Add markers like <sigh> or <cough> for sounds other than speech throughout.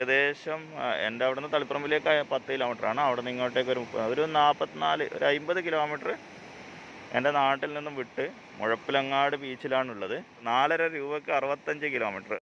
ഏകദേശം എന്റെ അവിടെ നിന്ന് തളിപ്പറമ്പിലേക്ക് പത്ത് കിലോമീറ്ററാണ്. അവിടെ നിന്ന് ഇങ്ങോട്ടേക്ക് ഒരു ഒരു നാൽപ്പത്തിനാല് ഒരു അമ്പത് കിലോമീറ്റർ എന്റെ നാട്ടിൽ നിന്നും വിട്ട് മുഴപ്പിലങ്ങാട് ബീച്ചിലാണുള്ളത് നാലര രൂപയ്ക്ക് അറുപത്തഞ്ച് കിലോമീറ്റർ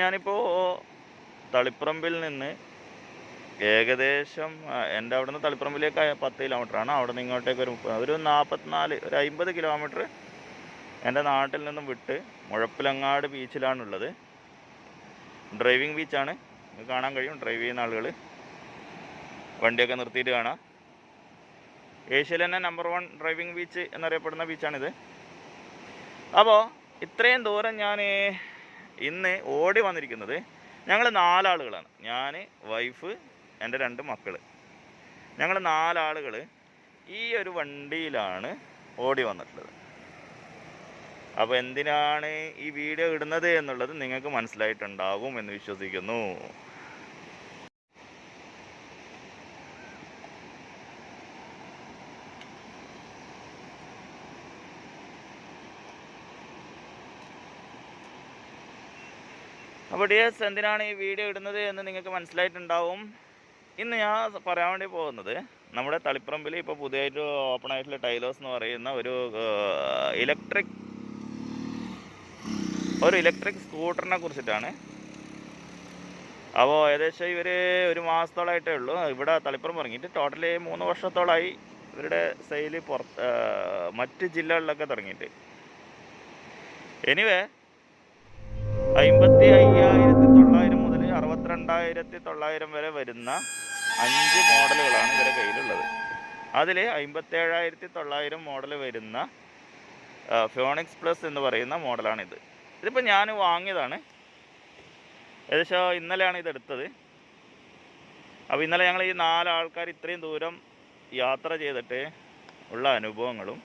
ഞാനിപ്പോൾ തളിപ്പറമ്പിൽ നിന്ന് ഏകദേശം എന്റെ അവിടെ നിന്ന് തളിപ്പറമ്പിലേക്ക് പത്ത് കിലോമീറ്ററാണ് അവിടെ നിന്ന് ഇങ്ങോട്ടേക്ക് ഒരു ഒരു നാൽപ്പത്തിനാല് ഒരു അമ്പത് കിലോമീറ്റർ എന്റെ നാട്ടിൽ നിന്നും വിട്ട് മുഴപ്പിലങ്ങാട് ബീച്ചിലാണുള്ളത്. ഡ്രൈവിംഗ് ബീച്ചാണ് കാണാൻ കഴിയും. ഡ്രൈവ് ചെയ്യുന്ന ആളുകൾ വണ്ടിയൊക്കെ നിർത്തിയിട്ട് കാണാം. ഏഷ്യയിൽ തന്നെ നമ്പർ വൺ ഡ്രൈവിംഗ് ബീച്ച് എന്നറിയപ്പെടുന്ന ബീച്ചാണിത് അപ്പോൾ ഇത്രയും ദൂരം ഞാൻ ഇന്ന് ഓടി വന്നിരിക്കുന്നത് ഞങ്ങൾ നാലാളുകളാണ്. ഞാൻ വൈഫ് എന്റെ രണ്ട് മക്കൾ ഞങ്ങൾ നാലാളുകൾ ഈ ഒരു വണ്ടിയിലാണ് ഓടി വന്നിട്ടുള്ളത്. അപ്പോൾ എന്തിനാണ് ഈ വീഡിയോ ഇടുന്നത് എന്നുള്ളത് നിങ്ങൾക്ക് മനസ്സിലായിട്ടുണ്ടാകും എന്ന് വിശ്വസിക്കുന്നു. അപ്പോൾ ഡിയേഴ്സ് എന്തിനാണ് ഈ വീഡിയോ ഇടുന്നത് എന്ന് നിങ്ങൾക്ക് മനസ്സിലായിട്ടുണ്ടാവും. ഇന്ന് ഞാൻ പറയാൻ വേണ്ടി പോകുന്നത് നമ്മുടെ തളിപ്പറമ്പിൽ ഇപ്പോൾ പുതിയതായിട്ട് ഓപ്പൺ ആയിട്ടുള്ള ടൈലോസ് എന്ന് പറയുന്ന ഒരു ഇലക്ട്രിക് ഒരു ഇലക്ട്രിക് സ്കൂട്ടറിനെ കുറിച്ചിട്ടാണ്. അപ്പോൾ ഏകദേശം ഇവർ ഒരു മാസത്തോളമായിട്ടേ ഉള്ളൂ. ഇവിടെ തളിപ്പുറം ഇറങ്ങിയിട്ട് ടോട്ടലി മൂന്ന് വർഷത്തോളമായി ഇവരുടെ സെയിൽ പുറത്ത് മറ്റ് ജില്ലകളിലൊക്കെ തുടങ്ങിയിട്ട്. എനിവേ അമ്പത്തി അയ്യായിരത്തി തൊള്ളായിരം മുതൽ അറുപത്തിരണ്ടായിരത്തി തൊള്ളായിരം വരെ വരുന്ന അഞ്ച് മോഡലുകളാണ് ഇവരെ കയ്യിലുള്ളത്. അതിൽ അമ്പത്തേഴായിരത്തി തൊള്ളായിരം മോഡൽ വരുന്ന ഫ്യോണിക്സ് പ്ലസ് എന്ന് പറയുന്ന മോഡലാണിത്. ഇതിപ്പോൾ ഞാൻ വാങ്ങിയതാണ്. ഏകദേശം ഇന്നലെയാണ് ഇതെടുത്തത്. അപ്പോൾ ഇന്നലെ ഞങ്ങൾ ഈ നാലാൾക്കാർ ഇത്രയും ദൂരം യാത്ര ചെയ്തിട്ട് ഉള്ള അനുഭവങ്ങളും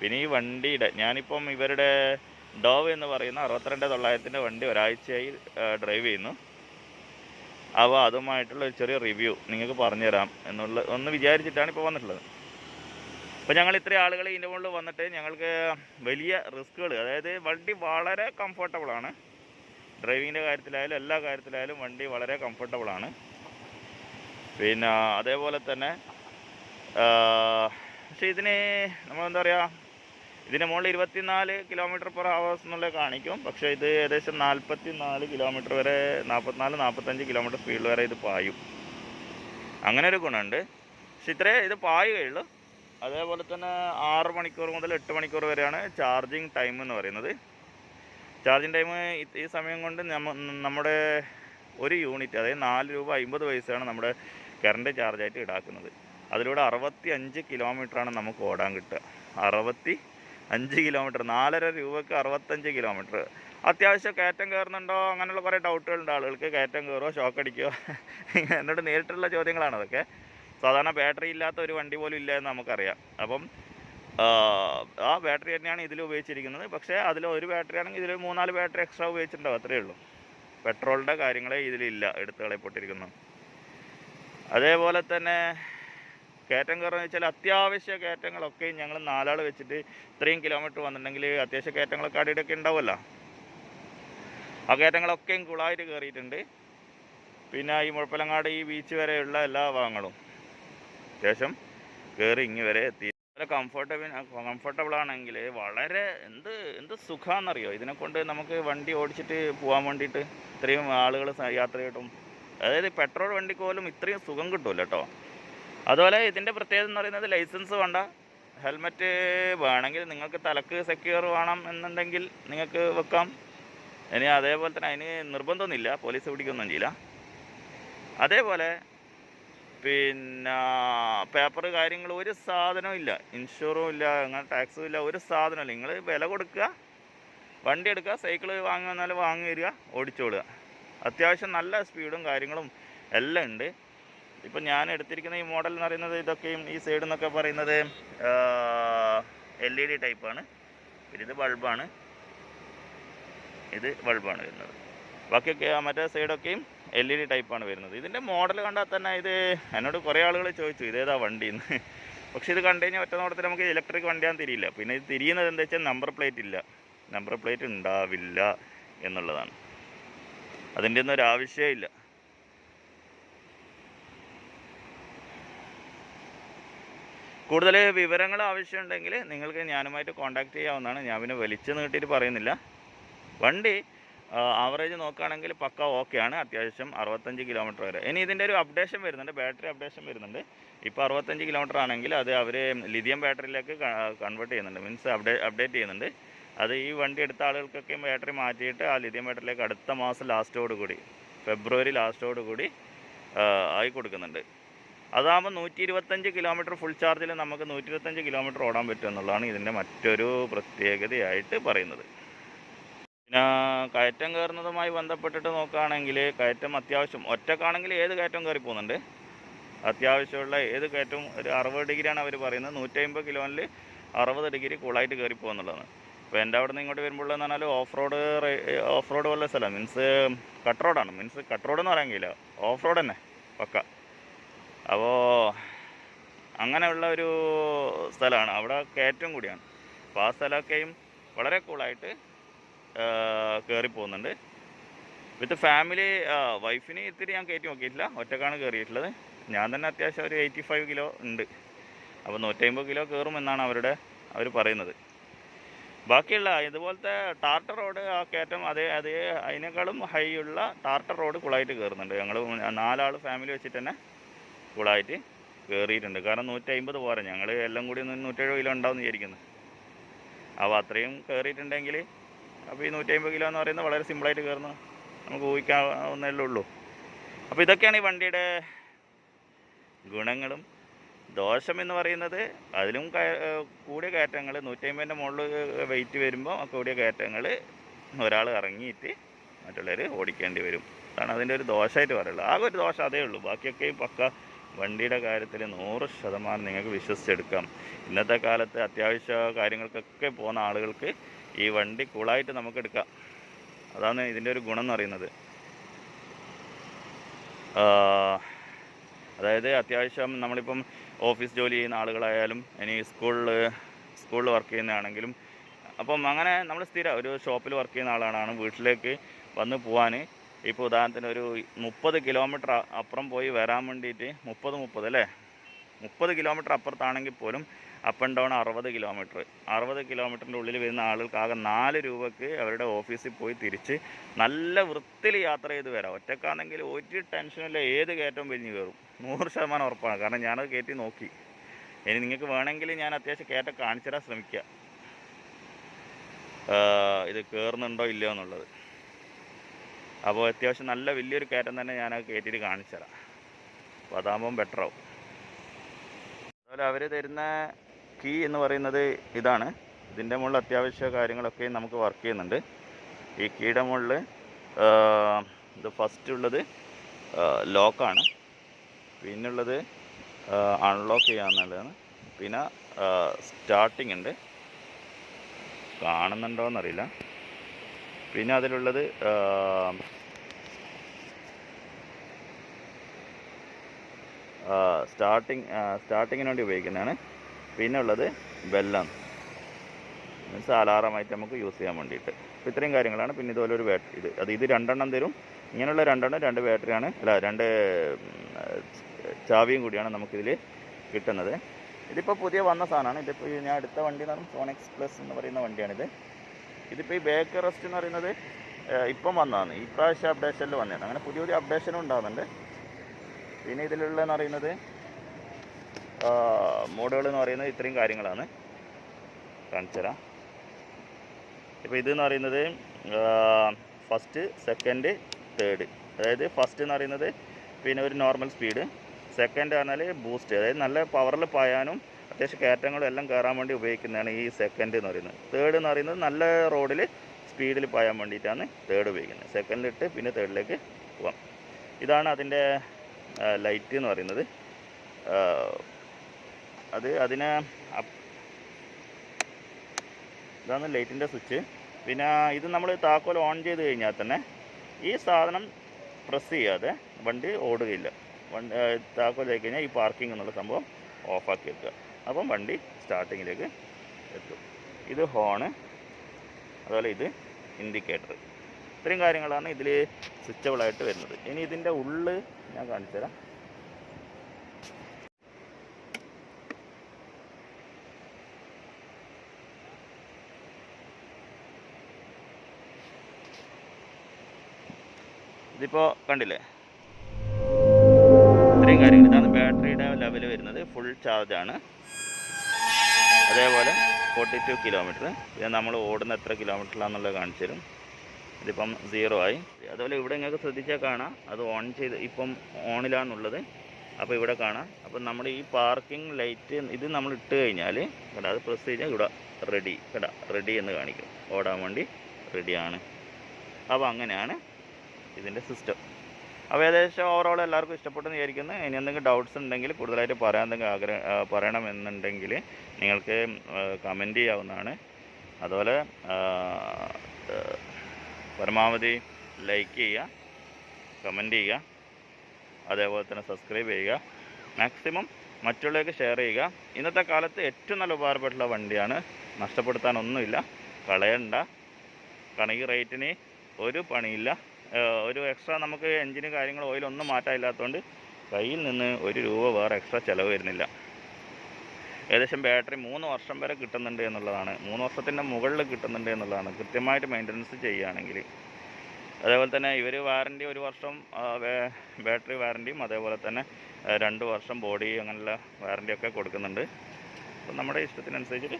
പിന്നെ ഈ വണ്ടിയുടെ ഞാനിപ്പം ഇവരുടെ ഡോവ് എന്ന് പറയുന്ന അറുപത്തിരണ്ട് തൊള്ളായിരത്തിന്റെ വണ്ടി ഒരാഴ്ചയായി ഡ്രൈവ് ചെയ്യുന്നു. അപ്പോൾ അതുമായിട്ടുള്ള ഒരു ചെറിയ റിവ്യൂ നിങ്ങൾക്ക് പറഞ്ഞുതരാം എന്നുള്ള ഒന്ന് വിചാരിച്ചിട്ടാണ് ഇപ്പോൾ വന്നിട്ടുള്ളത്. അപ്പോൾ ഞങ്ങൾ ഇത്രയും ആളുകൾ ഇതിന്റെ മുകളിൽ വന്നിട്ട് ഞങ്ങൾക്ക് വലിയ റിസ്ക്കുകൾ അതായത് വണ്ടി വളരെ കംഫർട്ടബിളാണ് ഡ്രൈവിങ്ങിന്റെ കാര്യത്തിലായാലും എല്ലാ കാര്യത്തിലായാലും വണ്ടി വളരെ കംഫർട്ടബിളാണ് പിന്നെ അതേപോലെ തന്നെ പക്ഷേ ഇതിന് നമ്മളെന്താ പറയുക ഇതിന് മുകളിൽ ഇരുപത്തിനാല് കിലോമീറ്റർ പെർ ഹവേഴ്സ് എന്നുള്ള കാണിക്കും. പക്ഷേ ഇത് ഏകദേശം നാൽപ്പത്തി നാല് കിലോമീറ്റർ വരെ നാൽപ്പത്തിനാല് നാൽപ്പത്തഞ്ച് കിലോമീറ്റർ സ്പീഡിൽ വരെ ഇത് പായും. അങ്ങനെ ഒരു ഗുണമുണ്ട്. പക്ഷെ ഇത്രേ ഇത് പായുകയുള്ളൂ അതേപോലെ തന്നെ ആറ് മണിക്കൂർ മുതൽ എട്ട് മണിക്കൂർ വരെയാണ് ചാർജിങ് ടൈം എന്ന് പറയുന്നത്. ചാർജിങ് ടൈം ഈ സമയം കൊണ്ട് നമ്മ നമ്മുടെ ഒരു യൂണിറ്റ് അതായത് നാല് രൂപ അമ്പത് പൈസയാണ് നമ്മുടെ കറണ്ട് ചാർജായിട്ട് ഈടാക്കുന്നത്. അതിലൂടെ അറുപത്തി അഞ്ച് കിലോമീറ്ററാണ് നമുക്ക് ഓടാൻ കിട്ടുക. അറുപത്തി അഞ്ച് കിലോമീറ്റർ നാലര രൂപയ്ക്ക് അറുപത്തഞ്ച് കിലോമീറ്റർ. അത്യാവശ്യം കയറ്റം കയറുന്നുണ്ടോ? അങ്ങനെയുള്ള കുറേ ഡൗട്ടുകളുണ്ട്. ആളുകൾക്ക് കയറ്റം കയറുമോ ഷോക്ക് അടിക്കുമോ എന്നോട് നേരിട്ടുള്ള ചോദ്യങ്ങളാണ് അതൊക്കെ. സാധാരണ ബാറ്ററി ഇല്ലാത്ത ഒരു വണ്ടി പോലും ഇല്ല എന്ന് നമുക്കറിയാം. അപ്പം ആ, ബാറ്ററി തന്നെയാണ് ഇതിൽ ഉപയോഗിച്ചിരിക്കുന്നത്. പക്ഷേ അതിൽ ഒരു ബാറ്ററി ആണെങ്കിൽ ഇതിൽ മൂന്നാൽ ബാറ്ററി എക്സ്ട്രാ ഉപയോഗിച്ചിട്ടുണ്ടാവും. അത്രയേ ഉള്ളൂ. പെട്രോളിന്റെ കാര്യങ്ങളെ ഇതിലില്ല. എടുത്ത് കളയപ്പെട്ടിരിക്കുന്നു. അതേപോലെ തന്നെ കയറ്റം കയറുന്ന വെച്ചാൽ അത്യാവശ്യ കയറ്റങ്ങളൊക്കെ ഞങ്ങൾ നാലാൾ വെച്ചിട്ട് ഇത്രയും കിലോമീറ്റർ വന്നിട്ടുണ്ടെങ്കിൽ അത്യാവശ്യ കയറ്റങ്ങളൊക്കെ അടിയിടൊക്കെ ഉണ്ടാവുമല്ലോ. ആ കയറ്റങ്ങളൊക്കെയും കുളായിട്ട് കയറിയിട്ടുണ്ട്. പിന്നെ ഈ മുഴപ്പലങ്ങാട് ഈ ബീച്ച് വരെയുള്ള എല്ലാ ഭാഗങ്ങളും അത്യാവശ്യം കയറി ഇങ്ങ് വരെ എത്തി. വളരെ കംഫർട്ടബിൾ കംഫർട്ടബിൾ ആണെങ്കിൽ വളരെ എന്ത് എന്ത് സുഖമാണെന്നറിയോ ഇതിനെ കൊണ്ട് നമുക്ക് വണ്ടി ഓടിച്ചിട്ട് പോകാൻ വേണ്ടിയിട്ട് ഇത്രയും ആളുകൾ യാത്ര കിട്ടും അതായത് പെട്രോൾ വണ്ടിക്ക് പോലും ഇത്രയും സുഖം കിട്ടുമല്ലോ കേട്ടോ. അതുപോലെ ഇതിന്റെ പ്രത്യേകത എന്ന് പറയുന്നത് ലൈസൻസ് വേണ്ട. ഹെൽമെറ്റ് വേണമെങ്കിൽ നിങ്ങൾക്ക് തലക്ക് സെക്യൂർ വേണം എന്നുണ്ടെങ്കിൽ നിങ്ങൾക്ക് വെക്കാം. ഇനി അതേപോലെ തന്നെ അതിന് നിർബന്ധമൊന്നുമില്ല. പോലീസ് പിടിക്കൊന്നും ചെയ്യില്ല. അതേപോലെ പിന്നെ പേപ്പർ കാര്യങ്ങൾ ഒരു സാധനവും ഇല്ല. ഇൻഷുറും ഇല്ല അങ്ങനെ ടാക്സും ഇല്ല. ഒരു സാധനമില്ല നിങ്ങൾ വില കൊടുക്കുക. വണ്ടി എടുക്കുക. സൈക്കിൾ വാങ്ങി വന്നാൽ വാങ്ങി വരിക. ഓടിച്ചോളുക. അത്യാവശ്യം നല്ല സ്പീഡും കാര്യങ്ങളും എല്ലാം ഉണ്ട്. ഇപ്പം ഞാൻ എടുത്തിരിക്കുന്ന ഈ മോഡൽ എന്ന് പറയുന്നത് ഇതൊക്കെയും ഈ സൈഡ് എന്നൊക്കെ പറയുന്നത് എൽ ഇ ഡി ടൈപ്പാണ് പിന്നെ ഇത് ബൾബാണ് ഇത് ബൾബാണ് വരുന്നത്. ബാക്കിയൊക്കെ മറ്റേ സൈഡൊക്കെയും എൽ ഇ ഡി ടൈപ്പാണ് വരുന്നത്. ഇതിന്റെ മോഡൽ കണ്ടാൽ തന്നെ ഇത് എന്നോട് കുറേ ആളുകൾ ചോദിച്ചു ഇതേതാ വണ്ടി എന്ന് <laughs> പക്ഷേ ഇത് കണ്ടു കഴിഞ്ഞാൽ ഒറ്റ നോട്ടത്തിൽ നമുക്ക് ഇലക്ട്രിക് വണ്ടിയാന്ന് തിരിയില്ല. പിന്നെ ഇത് തിരിയുന്നത് എന്താ വെച്ചാൽ നമ്പർ പ്ലേറ്റ് ഇല്ല. നമ്പർ പ്ലേറ്റ് ഉണ്ടാവില്ല എന്നുള്ളതാണ്. അതിന്റെ ഒന്നും ഒരു ആവശ്യമേ കൂടുതൽ വിവരങ്ങൾ ആവശ്യമുണ്ടെങ്കിൽ നിങ്ങൾക്ക് ഞാനുമായിട്ട് കോൺടാക്ട് ചെയ്യാവുന്നതാണ്. ഞാൻ പിന്നെ വലിച്ചു നീട്ടിയിട്ട് പറയുന്നില്ല. വണ്ടി ആവറേജ് നോക്കുകയാണെങ്കിൽ പക്ക ഓക്കെയാണ് അത്യാവശ്യം അറുപത്തഞ്ച് കിലോമീറ്റർ വരെ. ഇനി ഇതിന്റെ ഒരു അപ്ഡേഷൻ വരുന്നുണ്ട്. ബാറ്ററി അപ്ഡേഷൻ വരുന്നുണ്ട്. ഇപ്പോൾ അറുപത്തഞ്ച് കിലോമീറ്റർ ആണെങ്കിൽ അത് അവർ ലിഥിയം ബാറ്ററിയിലേക്ക് കൺവേർട്ട് ചെയ്യുന്നുണ്ട്. മീൻസ് അപ്ഡേറ്റ് അപ്ഡേറ്റ് ചെയ്യുന്നുണ്ട്. അത് ഈ വണ്ടി എടുത്ത ആളുകൾക്കൊക്കെ ബാറ്ററി മാറ്റിയിട്ട് ആ ലിഥിയം ബാറ്ററിയിലേക്ക് അടുത്ത മാസം ലാസ്റ്റോട് കൂടി ഫെബ്രുവരി ലാസ്റ്റോട് കൂടി ആയി കൊടുക്കുന്നുണ്ട്. അതാകുമ്പോൾ നൂറ്റി ഇരുപത്തഞ്ച് കിലോമീറ്റർ ഫുൾ ചാർജിൽ നമുക്ക് നൂറ്റി ഇരുപത്തഞ്ച് കിലോമീറ്റർ ഓടാൻ പറ്റും എന്നുള്ളതാണ് ഇതിന്റെ മറ്റൊരു പ്രത്യേകതയായിട്ട് പറയുന്നത്. പിന്നെ കയറ്റം കയറുന്നതുമായി ബന്ധപ്പെട്ടിട്ട് നോക്കുകയാണെങ്കിൽ കയറ്റം അത്യാവശ്യം ഒറ്റക്കാണെങ്കിൽ ഏത് കയറ്റം കയറി പോകുന്നുണ്ട്? അത്യാവശ്യമുള്ള ഏത് കയറ്റവും ഒരു അറുപത് ഡിഗ്രിയാണ് അവർ പറയുന്നത്. നൂറ്റമ്പത് കിലോനിൽ അറുപത് ഡിഗ്രി കൂളായിട്ട് കയറി പോകുന്നുള്ളതാണ്. ഇപ്പോൾ എന്റെ അവിടെ നിന്ന് ഇങ്ങോട്ട് വരുമ്പോൾ എന്ന് പറഞ്ഞാൽ ഓഫ് റോഡ് ഓഫ് റോഡ് പോലെ സ്ഥലം മീൻസ് കട്ട് റോഡാണ് മീൻസ് കട്ട് റോഡ് പറയാൻ കഴിയില്ല. ഓഫ് റോഡ് തന്നെ പക്ക. അപ്പോൾ അങ്ങനെയുള്ള ഒരു സ്ഥലമാണ്. അവിടെ കയറ്റം കൂടിയാണ്. അപ്പോൾ ആ സ്ഥലമൊക്കെയും വളരെ കൂളായിട്ട് കയറി പോകുന്നുണ്ട്. വിത്ത് ഫാമിലി വൈഫിന് ഇത്തിരി ഞാൻ കയറ്റി നോക്കിയിട്ടില്ല. ഒറ്റക്കാണ് കയറിയിട്ടുള്ളത് ഞാൻ തന്നെ അത്യാവശ്യം ഒരു എയ്റ്റി ഫൈവ് കിലോ ഉണ്ട്. അപ്പോൾ നൂറ്റമ്പത് കിലോ കയറുമെന്നാണ് അവരുടെ അവർ പറയുന്നത്. ബാക്കിയുള്ള ഇതുപോലത്തെ ടാർട്ടർ റോഡ് ആ കയറ്റം അതേ അതേ അതിനേക്കാളും ഹൈ ഉള്ള ടാർട്ടർ റോഡ് കുളമായിട്ട് കയറുന്നുണ്ട് ഞങ്ങൾ നാലാൾ ഫാമിലി വെച്ചിട്ട് തന്നെ കുളമായിട്ട് കയറിയിട്ടുണ്ട് കാരണം നൂറ്റി അമ്പത് പോരാ. ഞങ്ങൾ എല്ലാം കൂടി നൂറ്റെഴുപത് കിലോ ഉണ്ടാവും വിചാരിക്കുന്നത് അപ്പോൾ അത്രയും കയറിയിട്ടുണ്ടെങ്കിൽ അപ്പോൾ ഈ നൂറ്റി അമ്പത് കിലോ എന്ന് പറയുന്നത് വളരെ സിമ്പിളായിട്ട് കയറുന്നു നമുക്ക് ഊഹിക്കാവുന്നതല്ലേ ഉള്ളൂ. അപ്പോൾ ഇതൊക്കെയാണ് ഈ വണ്ടിയുടെ ഗുണങ്ങളും ദോഷം എന്ന് പറയുന്നത്. അതിലും കൂടിയ കയറ്റങ്ങൾ നൂറ്റമ്പതിന്റെ മുകളിൽ വെയിറ്റ് വരുമ്പോൾ കൂടിയ കയറ്റങ്ങൾ ഒരാൾ ഇറങ്ങിയിട്ട് മറ്റുള്ളവർ ഓടിക്കേണ്ടി വരും. അതാണ് അതിന്റെ ഒരു ദോഷമായിട്ട് പറയുള്ളൂ. ആകെ ഒരു ദോഷം അതേ ഉള്ളൂ. ബാക്കിയൊക്കെ പക്ക വണ്ടിയുടെ കാര്യത്തിൽ നൂറ് ശതമാനം നിങ്ങൾക്ക് വിശ്വസിച്ചെടുക്കാം. ഇന്നത്തെ കാലത്ത് അത്യാവശ്യ കാര്യങ്ങൾക്കൊക്കെ പോകുന്ന ആളുകൾക്ക് ഈ വണ്ടി കൂളായിട്ട് നമുക്ക് എടുക്കാം. അതാണ് ഇതിന്റെ ഒരു ഗുണം എന്ന് പറയുന്നത്. അതായത് അത്യാവശ്യം നമ്മളിപ്പം ഓഫീസ് ജോലി ചെയ്യുന്ന ആളുകളായാലും ഇനി സ്കൂളിൽ സ്കൂളിൽ വർക്ക് ചെയ്യുന്നതാണെങ്കിലും അപ്പം അങ്ങനെ നമ്മൾ സ്ഥിരം ഒരു ഷോപ്പിൽ വർക്ക് ചെയ്യുന്ന ആളാണ് വീട്ടിലേക്ക് വന്ന് പോകാൻ ഇപ്പോൾ ഉദാഹരണത്തിന് ഒരു മുപ്പത് കിലോമീറ്റർ അപ്പുറം പോയി വരാൻ വേണ്ടിയിട്ട് മുപ്പത് മുപ്പത് അല്ലേ? മുപ്പത് കിലോമീറ്റർ അപ്പുറത്താണെങ്കിൽ പോലും അപ്പ് ആൻഡ് ഡൗൺ അറുപത് കിലോമീറ്റർ അറുപത് കിലോമീറ്ററിന്റെ ഉള്ളിൽ വരുന്ന ആളുകൾക്ക് ആകെ നാല് രൂപയ്ക്ക് അവരുടെ ഓഫീസിൽ പോയി തിരിച്ച് നല്ല വൃത്തിയിൽ യാത്ര ചെയ്ത് വരാം. ഒറ്റക്കാണെങ്കിൽ ഒരു ടെൻഷനില്ല ഏത് കയറ്റവും വലിഞ്ഞ് കയറും. നൂറ് ശതമാനം ഉറപ്പാണ്. കാരണം ഞാനത് കയറ്റി നോക്കി. ഇനി നിങ്ങൾക്ക് വേണമെങ്കിൽ ഞാൻ അത്യാവശ്യം കയറ്റം കാണിച്ചു തരാൻ ശ്രമിക്കുക ഇത് കയറുന്നുണ്ടോ ഇല്ലയോ എന്നുള്ളത്. അപ്പോൾ അത്യാവശ്യം നല്ല വലിയൊരു കയറ്റം തന്നെ ഞാൻ കയറ്റിയിട്ട് കാണിച്ചു തരാം. അപ്പോൾ അതാകുമ്പം ബെറ്റർ ആവും. അതുപോലെ അവർ തരുന്ന കീ എന്ന് പറയുന്നത് ഇതാണ്. ഇതിന്റെ മുകളിൽ അത്യാവശ്യ കാര്യങ്ങളൊക്കെ നമുക്ക് വർക്ക് ചെയ്യുന്നുണ്ട്. ഈ കീയുടെ മുകളിൽ ഇത് ഫസ്റ്റ് ഉള്ളത് ലോക്കാണ് പിന്നുള്ളത് അൺലോക്ക് ചെയ്യാന്നുള്ളതാണ് പിന്നെ സ്റ്റാർട്ടിംഗ് ഉണ്ട്. കാണുന്നുണ്ടോ എന്നറിയില്ല പിന്നെ അതിലുള്ളത് സ്റ്റാർട്ടിങ് സ്റ്റാർട്ടിങ്ങിന് വേണ്ടി ഉപയോഗിക്കുന്നതാണ്. പിന്നെ ഉള്ളത് ബെല്ലാണ് മീൻസ് അലാറമായിട്ട് നമുക്ക് യൂസ് ചെയ്യാൻ വേണ്ടിയിട്ട്. അപ്പോൾ ഇത്രയും കാര്യങ്ങളാണ്. പിന്നെ ഇതുപോലെ ഒരു ബാറ്ററി ഇത് അത് ഇത് രണ്ടെണ്ണം തരും. ഇങ്ങനെയുള്ള രണ്ടെണ്ണം രണ്ട് ബാറ്ററിയാണ് അല്ല രണ്ട് ചാവിയും കൂടിയാണ് നമുക്കിതിൽ കിട്ടുന്നത്. ഇതിപ്പോൾ പുതിയ വന്ന സാധനമാണ്. ഇതിപ്പോൾ ഞാൻ എടുത്ത വണ്ടി എന്ന് പറയുന്നത് സോണെക്സ് പ്ലസ് എന്ന് പറയുന്ന വണ്ടിയാണിത്. ഇതിപ്പോൾ ഈ ബേക്ക് റെസ്റ്റ് എന്ന് പറയുന്നത് ഇപ്പം വന്നതാണ്. ഈ പ്രാവശ്യം അപ്ഡേഷനിൽ വന്നതാണ്. അങ്ങനെ പുതിയ പുതിയ അപ്ഡേഷനും ഉണ്ടാകുന്നുണ്ട് പിന്നെ ഇതിലുള്ളതെന്ന് പറയുന്നത് മോഡുകൾ എന്ന് പറയുന്നത് ഇത്രയും കാര്യങ്ങളാണ്. കാണിച്ചു തരാം. ഇപ്പോൾ ഇതെന്ന് പറയുന്നത് ഫസ്റ്റ് സെക്കൻഡ് തേർഡ് അതായത് ഫസ്റ്റ് എന്ന് പറയുന്നത് പിന്നെ ഒരു നോർമൽ സ്പീഡ് സെക്കൻഡ് പറഞ്ഞാൽ ബൂസ്റ്റ് അതായത് നല്ല പവറിൽ പായാനും അത്യാവശ്യം കയറ്റങ്ങളും എല്ലാം കയറാൻ വേണ്ടി ഉപയോഗിക്കുന്നതാണ് ഈ സെക്കൻഡ് എന്ന് പറയുന്നത്. തേർഡ് എന്ന് പറയുന്നത് നല്ല റോഡിൽ സ്പീഡിൽ പോയാൻ വേണ്ടിയിട്ടാണ് തേർഡ് ഉപയോഗിക്കുന്നത്. സെക്കൻഡ് ഇട്ട് പിന്നെ തേർഡിലേക്ക് പോകാം ഇതാണ് അതിന്റെ ലൈറ്റ് എന്ന് പറയുന്നത്. അത് അതിനെ ഇതാണ് ലൈറ്റിന്റെ സ്വിച്ച് പിന്നെ ഇത് നമ്മൾ താക്കോൽ ഓൺ ചെയ്ത് കഴിഞ്ഞാൽ തന്നെ ഈ സാധനം പ്രസ് ചെയ്യാതെ വണ്ടി ഓടുകയില്ല. വണ്ടി താക്കോൽ കഴിഞ്ഞാൽ ഈ പാർക്കിംഗ് എന്നുള്ള സംഭവം ഓഫാക്കി വെക്കുക. അപ്പം വണ്ടി സ്റ്റാർട്ടിങ്ങിലേക്ക് എത്തും. ഇത് ഹോണ് അതുപോലെ ഇത് ഇൻഡിക്കേറ്റർ ഇത്രയും കാര്യങ്ങളാണ് ഇതിൽ സ്വിച്ചബിളായിട്ട് വരുന്നത്. ഇനി ഇതിന്റെ ഉള്ള് ഞാൻ കാണിച്ചു തരാം. ഇതിപ്പോൾ കണ്ടില്ലേ? കാര്യങ്ങൾ ഇതാണ് ബാറ്ററിയുടെ ലെവൽ വരുന്നത്. ഫുൾ ചാർജ് ആണ്. അതേപോലെ ഫോർട്ടി ടു കിലോമീറ്റർ ഇത് നമ്മൾ ഓടുന്ന എത്ര കിലോമീറ്ററിലാണെന്നുള്ളത് കാണിച്ചു തരും. ഇതിപ്പം സീറോ ആയി. അതുപോലെ ഇവിടെ നിങ്ങൾക്ക് ശ്രദ്ധിച്ചാൽ കാണാം. അത് ഓൺ ചെയ്ത് ഇപ്പം ഓണിലാണുള്ളത് അപ്പോൾ ഇവിടെ കാണാം. അപ്പം നമ്മൾ ഈ പാർക്കിംഗ് ലൈറ്റ് ഇത് നമ്മൾ ഇട്ട് കഴിഞ്ഞാൽ കേട്ടോ അത് പ്രസ് ചെയ്താൽ ഇവിടെ റെഡി കേട്ടോ റെഡി എന്ന് കാണിക്കും. ഓടാൻ വേണ്ടി റെഡിയാണ് അപ്പോൾ അങ്ങനെയാണ് ഇതിന്റെ സിസ്റ്റം അപ്പോൾ ഏകദേശം ഓവറോൾ എല്ലാവർക്കും ഇഷ്ടപ്പെട്ടെന്ന് വിചാരിക്കുന്നു. ഇനി എന്തെങ്കിലും ഡൗട്ട്സ് ഉണ്ടെങ്കിൽ കൂടുതലായിട്ട് പറയാൻ എന്തെങ്കിലും ആഗ്രഹം പറയണമെന്നുണ്ടെങ്കിൽ നിങ്ങൾക്ക് കമന്റ് ചെയ്യാവുന്നതാണ്. അതുപോലെ പരമാവധി ലൈക്ക് ചെയ്യുക കമന്റ് ചെയ്യുക അതേപോലെ തന്നെ സബ്സ്ക്രൈബ് ചെയ്യുക. മാക്സിമം മറ്റുള്ളവർക്ക് ഷെയർ ചെയ്യുക. ഇന്നത്തെ കാലത്ത് ഏറ്റവും നല്ല ഉപകാരപ്പെട്ടുള്ള വണ്ടിയാണ്. നഷ്ടപ്പെടുത്താനൊന്നുമില്ല. കളയണ്ട. ഈ റേറ്റിന് ഒരു പണിയില്ല. ഒരു എക്സ്ട്രാ നമുക്ക് എൻജിന് കാര്യങ്ങൾ ഓയിലൊന്നും മാറ്റാനില്ലാത്തതുകൊണ്ട് കയ്യിൽ നിന്ന് ഒരു രൂപ വേറെ എക്സ്ട്രാ ചിലവ് വരുന്നില്ല. ഏകദേശം ബാറ്ററി മൂന്ന് വർഷം വരെ കിട്ടുന്നുണ്ട് എന്നുള്ളതാണ്. മൂന്ന് വർഷത്തിന്റെ മുകളിൽ കിട്ടുന്നുണ്ട് എന്നുള്ളതാണ്. കൃത്യമായിട്ട് മെയിന്റനൻസ് ചെയ്യുകയാണെങ്കിൽ അതേപോലെ തന്നെ ഇവർ വാറന്റി ഒരു വർഷം ബാറ്ററി വാറന്റിയും അതേപോലെ തന്നെ രണ്ട് വർഷം ബോഡി അങ്ങനെയുള്ള വാറന്റിയൊക്കെ കൊടുക്കുന്നുണ്ട്. അപ്പം നമ്മുടെ ഇഷ്ടത്തിനനുസരിച്ചിട്ട്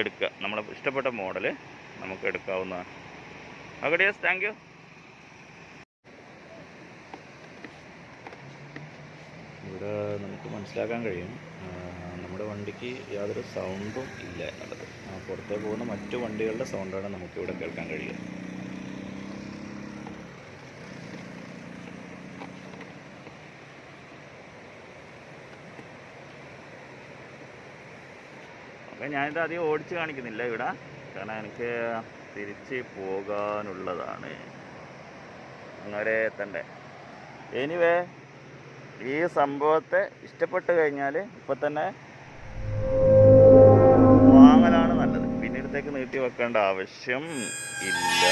എടുക്കുക. നമ്മളെ ഇഷ്ടപ്പെട്ട മോഡൽ നമുക്ക് എടുക്കാവുന്നതാണ്. ഓക്കെ ഡിയേഴ്സ് താങ്ക് യു ഇവിടെ നമുക്ക് മനസ്സിലാക്കാൻ കഴിയും. നമ്മുടെ വണ്ടിക്ക് യാതൊരു സൗണ്ടും ഇല്ല എന്നുള്ളത്. പുറത്തേക്ക് പോകുന്ന മറ്റു വണ്ടികളുടെ സൗണ്ടാണ് നമുക്കിവിടെ കേൾക്കാൻ കഴിയുക. അപ്പം ഞാനിത് അധികം ഓടിച്ച് കാണിക്കുന്നില്ല ഇവിടെ. കാരണം എനിക്ക് തിരിച്ച് പോകാനുള്ളതാണ്. അങ്ങനെ എത്തണ്ടേ? എനിവേ ഈ സംഭവത്തെ ഇഷ്ടപ്പെട്ട് കഴിഞ്ഞാൽ ഇപ്പൊ തന്നെ വാങ്ങലാണ് നല്ലത്. പിന്നീടത്തേക്ക് നീട്ടി വെക്കേണ്ട ആവശ്യം ഇല്ല.